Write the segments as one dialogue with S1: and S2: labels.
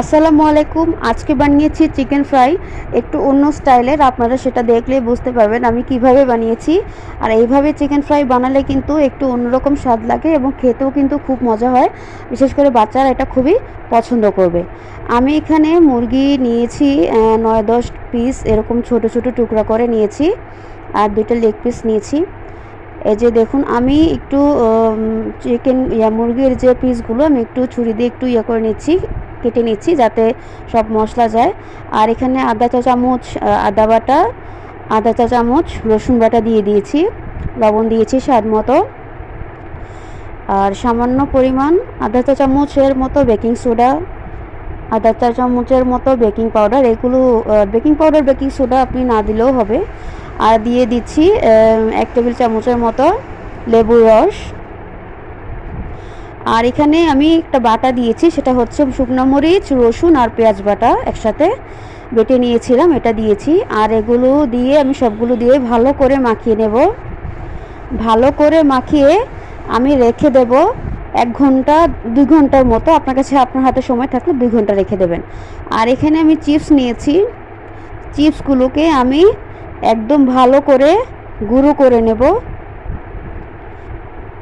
S1: আসসালামু আলাইকুম। আজকে বানিয়েছি চিকেন ফ্রাই। একটু অন্য স্টাইলের, আপনারা সেটা দেখলেই বুঝতে পারবেন আমি কীভাবে বানিয়েছি। আর এইভাবে চিকেন ফ্রাই বানালে কিন্তু একটু অন্যরকম স্বাদ লাগে এবং খেতেও কিন্তু খুব মজা হয়। বিশেষ করে বাচ্চারা এটা খুবই পছন্দ করবে। আমি এখানে মুরগি নিয়েছি নয় দশ পিস এরকম ছোট ছোট টুকরা করে নিয়েছি আর দুটো লেগ পিস নিয়েছি। এই যে দেখুন, আমি একটু চিকেন, ইয়া মুরগির যে পিসগুলো আমি একটু ছুরি দিয়ে একটু ইয়ে করে নিচ্ছি। কেটে নিচ্ছি যাতে সব মশলা যায়। আর এখানে আধা চা চামচ আদা বাটা আধা চা চামচ রসুন বাটা দিয়ে দিয়েছি। লবণ দিয়েছি স্বাদ মতো। আর সামান্য পরিমাণ আধা চা চামচের মতো বেকিং সোডা আধা চা চামচের মতো বেকিং পাউডার। এগুলো বেকিং পাউডার, বেকিং সোডা আপনি না দিলেও হবে। আর দিয়ে দিচ্ছি এক টেবিল চামচের মতো লেবুর রস। আর এখানে আমি একটা বাটা দিয়েছি, সেটা হচ্ছে শুকনো মরিচ, রসুন আর পেঁয়াজ বাটা একসাথে বেটে নিয়েছিলাম, এটা দিয়েছি। আর এগুলো দিয়ে আমি সবগুলো দিয়ে ভালো করে মাখিয়ে নেব। ভালো করে মাখিয়ে আমি রেখে দেব এক ঘণ্টা, দুই ঘণ্টার মতো। আপনার কাছে আপনার হাতে সময় থাকলে দুই ঘণ্টা রেখে দেবেন। আর এখানে আমি চিপস নিয়েছি। চিপসগুলোকে আমি একদম ভালো করে গুঁড়ো করে নেব।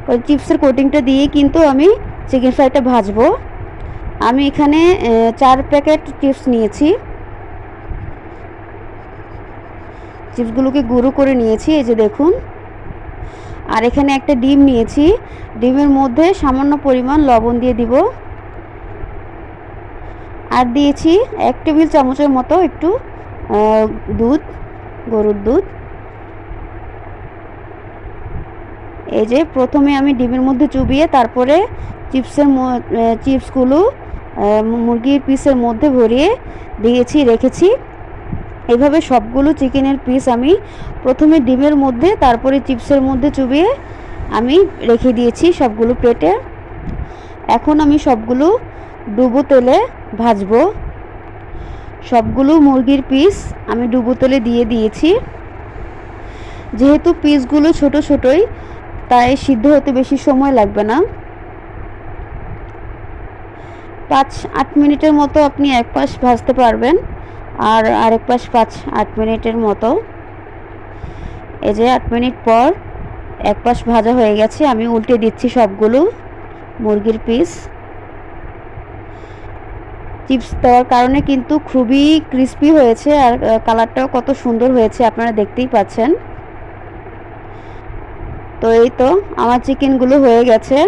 S1: ওই চিপসের কোটিংটা দিয়ে কিন্তু আমি চিকেন ফ্রাইটা ভাজবো। আমি এখানে চার প্যাকেট চিপস নিয়েছি। চিপসগুলোকে গুঁড়ো করে নিয়েছি, এই যে দেখুন। আর এখানে একটা ডিম নিয়েছি। ডিমের মধ্যে সামান্য পরিমাণ লবণ দিয়ে দিব। আর দিয়েছি এক টেবিল চামচের মতো একটু দুধ, গরুর দুধ। এই যে প্রথমে আমি ডিমের মধ্যে চুবিয়ে তারপরে চিপসের চিপসগুলো মুরগির পিসের মধ্যে ভরিয়ে দিয়েছি, রেখেছি। এভাবে সবগুলো চিকেনের পিস আমি প্রথমে ডিমের মধ্যে, তারপরে চিপসের মধ্যে চুবিয়ে আমি রেখে দিয়েছি সবগুলো প্লেটে। এখন আমি সবগুলো ডুবো তেলে ভাজবো। সবগুলো মুরগির পিস আমি ডুবো তেলে দিয়ে দিয়েছি। যেহেতু পিসগুলো ছোট ছোটই তাই সিদ্ধ হতে বেশি সময় লাগবে না। পাঁচ, আট মিনিটের মতো আপনি এক পাশ ভাজতে পারবেন আর আরেক পাশ পাঁচ, আট মিনিটের মতো। এই যে আট মিনিট পর এক পাশ ভাজা হয়ে গেছে, আমি উল্টে দিচ্ছি সবগুলো মুরগির পিস। চিপস দেওয়ার কারণে কিন্তু খুবই ক্রিস্পি হয়েছে আর কালারটাও কত সুন্দর হয়েছে, আপনারা দেখতেই পাচ্ছেন। তো এই তো আমার চিকেনগুলো হয়ে গেছে।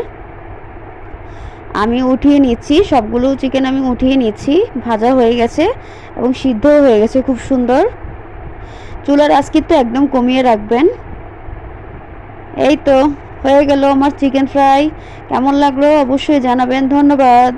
S1: আমি উঠিয়ে নিচ্ছি, সবগুলো চিকেন আমি উঠিয়ে নিচ্ছি, ভাজা হয়ে গেছে এবং সিদ্ধও হয়ে গেছে খুব সুন্দর। চুলার কিন্তু একদম কমিয়ে রাখবেন। এই তো, হয়ে গেল আমার চিকেন ফ্রাই। কেমন লাগল অবশ্যই জানাবেন, ধন্যবাদ।